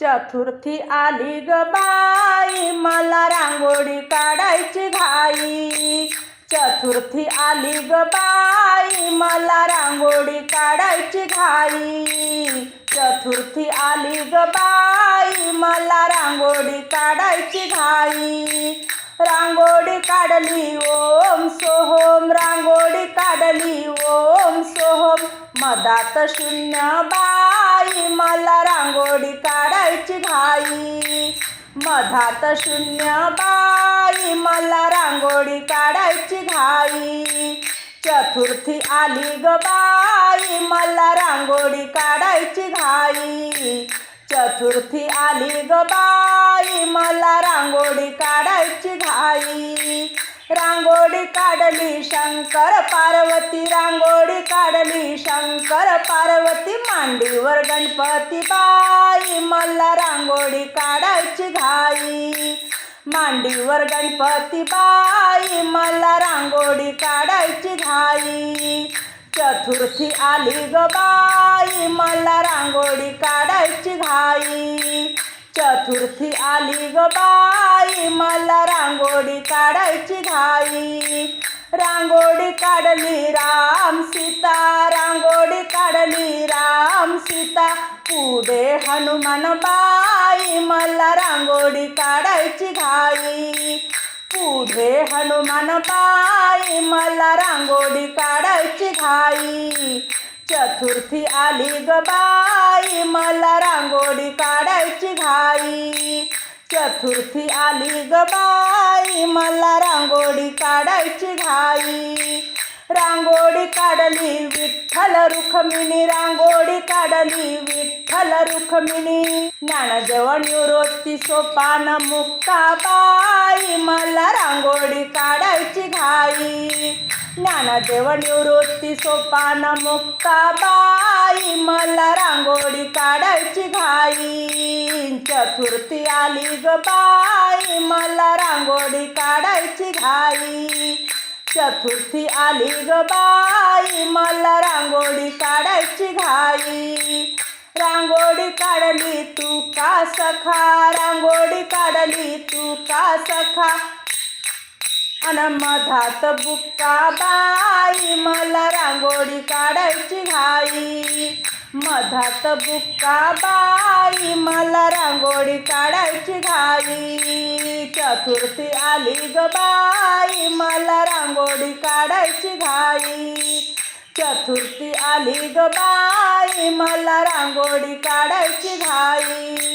चतुर्थी आली ग बाई मला रांगोळी काढायची घाई. चतुर्थी आली ग बाई मला रांगोळी काढायची घाई. चतुर्थी आली ग बाई मला रांगोळी काढायची घाई. रांगोळी काढली ओम सोहम रांगोळी काढली ओम सोहम. मदात शून्य बाई मधात शून्य बाई मला रांगोळी काढायची घाई. चतुर्थी आली ग बाई मला रांगोळी काढायची घाई. चतुर्थी आली ग बाई मला रांगोळी काढायची घाई. रांगोळी काढली शंकर पार्वती रांगोळी काढली शंकर पार्वती मांडीवर गणपती बाई मला रांगोळी काढायची घाई. मांडीवर गणपती बाई मला रांगोळी काढायची घाई. चतुर्थी आली ग बाई मला रांगोळी काढायची घाई. चतुर्थी आली ग बाई मला रांगोळी काढायची घाई रांगोळी काढली राम सीता रांगोळी काढली राम सीता पुढे हनुमान बाई मला रांगोळी काढायची घाई पुढे हनुमान बाई मला रांगोळी काढायची घाई चतुर्थी आली ग बाई मला रांगोळी काढायची घाई. चतुर्थी आली ग बाई मला रांगोळी काढायची घाई. रांगोळी काढली विठ्ठल रुखमिणी रांगोळी काढली विठ्ठल रुखमिणी ज्ञानदेव निवृत्ती सोपान मुक्ता बाई मला ज्ञानदेव निवृत्ती सोपान मुक्ता बाई. मला रांगोळी काढायची घाई. चतुर्थी आली ग बाई. मला रांगोळी काढायची घाई. चतुर्थी आली ग बाई. मला रांगोळी काढायची घाई. रांगोळी काढली तू का सखा? रांगोळी काढली तू का सखा? अन मधात बुक्का बाई मला रांगोळी काढायची घाई. मधात बुक्का बाई मला रांगोळी काढायची घाई. चतुर्थी आली ग बाई मला रांगोळी काढायची घाई. चतुर्थी आली ग बाई मला रांगोळी काढायची घाई.